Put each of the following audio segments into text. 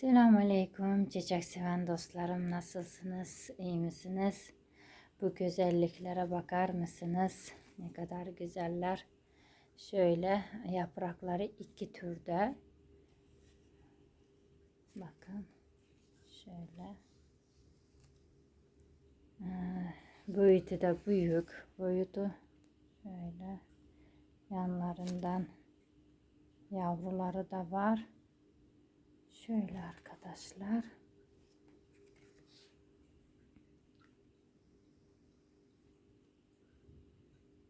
Selamünaleyküm çiçek seven dostlarım nasılsınız? İyi misiniz? Bu güzelliklere bakar mısınız? Ne kadar güzeller. Şöyle yaprakları iki türde. Bakın şöyle. Ee, boyutu da büyük boyutu şöyle. Yanlarından yavruları da var Şöyle arkadaşlar.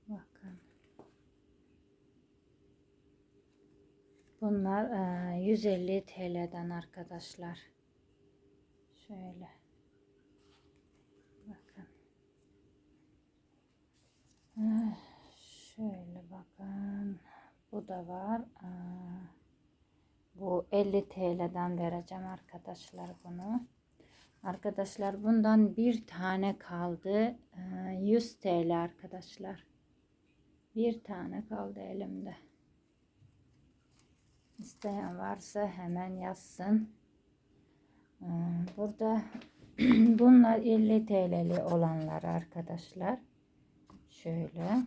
Bakın. Bunlar e, 150 TL'den arkadaşlar. Şöyle. Bakın. Eh, Şöyle bakın. Bu da var. Aa. Bu 50 TL'den vereceğim arkadaşlar bunu. Arkadaşlar bundan bir tane kaldı. 100 ee, TL arkadaşlar. Bir tane kaldı elimde. İsteyen varsa hemen yazsın. Ee, burada bunlar 50 TL'li olanlar arkadaşlar. Şöyle.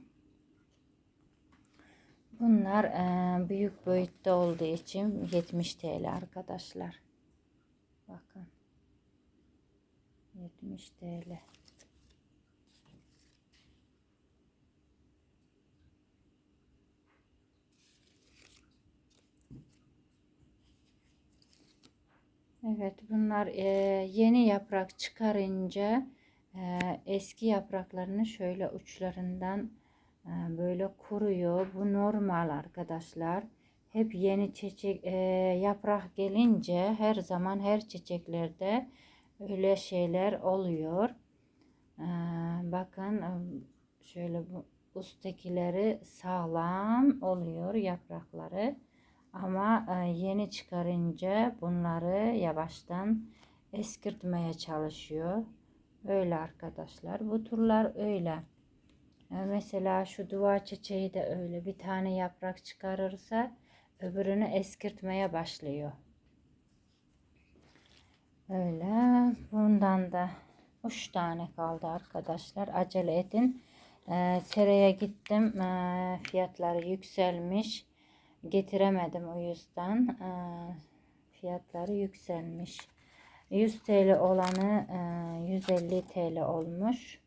Bunlar e, büyük boyutta olduğu için 70 TL arkadaşlar. Bakın. 70 TL. Evet bunlar e, yeni yaprak çıkarınca e, eski yapraklarını şöyle uçlarından böyle kuruyor. Bu normal arkadaşlar. Hep yeni çiçek e, yaprak gelince her zaman her çiçeklerde öyle şeyler oluyor. E, bakın şöyle bu üsttekileri sağlam oluyor yaprakları. Ama e, yeni çıkarınca bunları yavaştan eskirtmeye çalışıyor. Öyle arkadaşlar. Bu turlar öyle. Mesela şu duvar çiçeği de öyle bir tane yaprak çıkarırsa öbürünü eskirtmeye başlıyor. Öyle. Bundan da 3 tane kaldı arkadaşlar. Acele edin. Ee, seraya gittim. Ee, fiyatları yükselmiş. Getiremedim o yüzden. Ee, fiyatları yükselmiş. 100 TL olanı e, 150 TL olmuş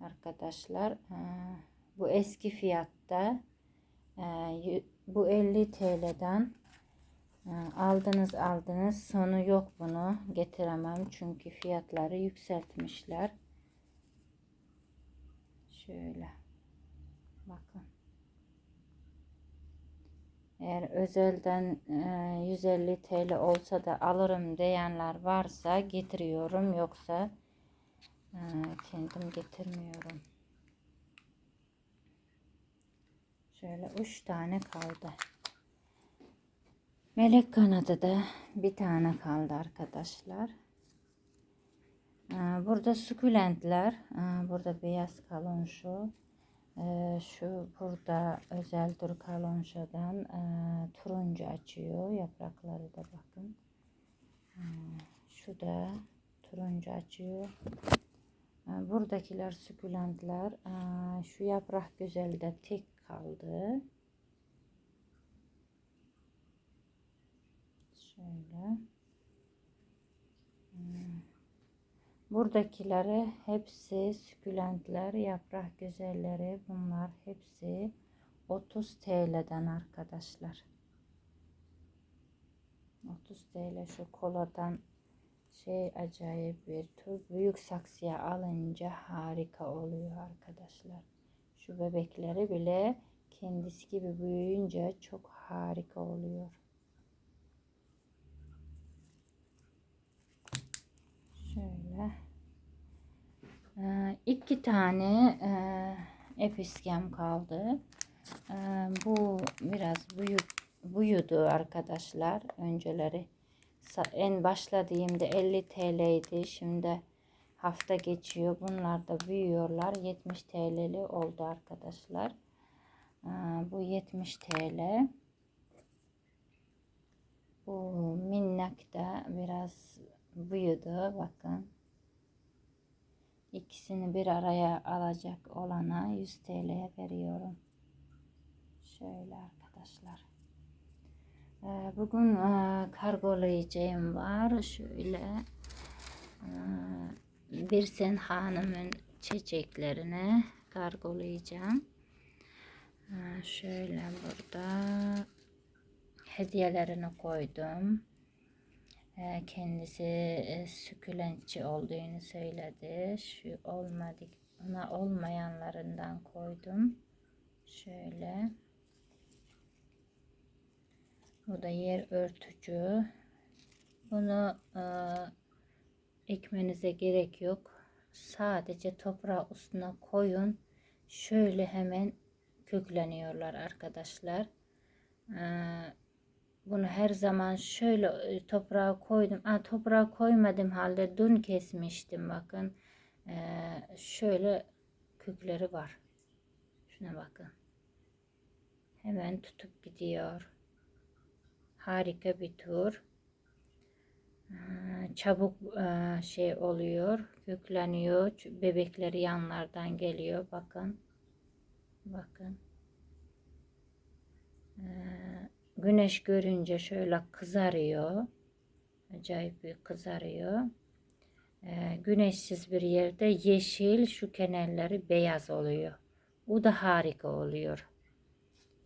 arkadaşlar. Ee, bu eski fiyatta ee, bu 50 TL'den ee, aldınız aldınız sonu yok bunu getiremem çünkü fiyatları yükseltmişler. Şöyle bakın. Eğer özelden 150 TL olsa da alırım diyenler varsa getiriyorum yoksa kendim getirmiyorum. Şöyle üç tane kaldı. Melek kanadı da bir tane kaldı arkadaşlar. Burada sukulentler. Burada beyaz kalonşu. Şu burada özel dur kalonşadan turuncu açıyor. Yaprakları da bakın. Şu da turuncu açıyor. Buradakiler sukulentler. Şu yaprak güzel de tek kaldı. Şöyle. Buradakileri hepsi sukulentler, yaprak güzelleri. Bunlar hepsi 30 TL'den arkadaşlar. 30 TL şu koladan şey acayip bir tür. Büyük saksıya alınca harika oluyor arkadaşlar. Şu bebekleri bile kendisi gibi büyüyünce çok harika oluyor. Şöyle. Ee, iki tane e, episkem kaldı. Ee, bu biraz büyük buyudu arkadaşlar. Önceleri en başladığımda 50 TL idi. Şimdi hafta geçiyor. Bunlar da büyüyorlar. 70 TL'li oldu arkadaşlar. Bu 70 TL. Bu minnak da biraz büyüdü bakın. İkisini bir araya alacak olana 100 TL veriyorum. Şöyle arkadaşlar. Ee, Bugün e, kargolayacağım var. Şöyle e, bir sen hanımın çiçeklerini kargolayacağım. Ee, Şöyle burada hediyelerini koydum. Kendisi e, sükülentçi olduğunu söyledi. Şu olmadı, ona olmayanlarından koydum. Şöyle. Bu da yer örtücü. Bunu e, ekmenize gerek yok. Sadece toprağı üstüne koyun. Şöyle hemen kökleniyorlar arkadaşlar. Ee, bunu her zaman şöyle e, toprağa koydum. Aa, toprağa koymadım halde dün kesmiştim bakın. Şöyle kökleri var. Şuna bakın. Hemen tutup gidiyor. Harika bir tur. Ee, Çabuk e, şey oluyor. Kökleniyor. Bebekleri yanlardan geliyor. Bakın. Bakın. Ee, güneş görünce şöyle kızarıyor. Acayip bir kızarıyor. Ee, güneşsiz bir yerde yeşil şu kenarları beyaz oluyor. Bu da harika oluyor.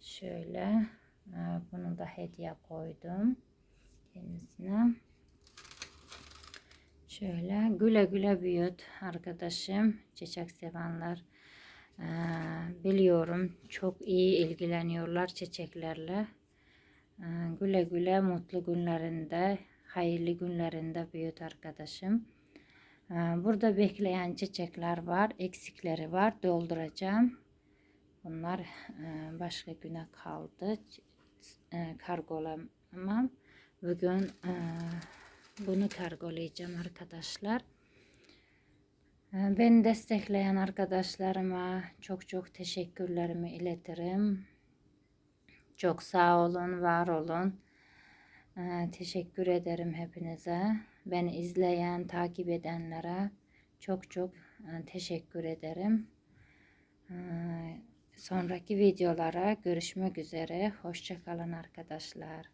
Şöyle bunu da hediye koydum kendisine. Şöyle güle güle büyüt arkadaşım, çiçek sevenler. Ee, biliyorum çok iyi ilgileniyorlar çiçeklerle. Ee, güle güle mutlu günlerinde, hayırlı günlerinde büyüt arkadaşım. Ee, burada bekleyen çiçekler var, eksikleri var, dolduracağım. Bunlar e, başka güne kaldı. E, kargolamam. Bugün e, bunu kargolayacağım arkadaşlar. E, Beni destekleyen arkadaşlarıma çok çok teşekkürlerimi iletirim. Çok sağ olun, var olun. Teşekkür ederim hepinize. Beni izleyen, takip edenlere çok çok teşekkür ederim. E, Sonraki videolara görüşmek üzere. Hoşçakalın arkadaşlar.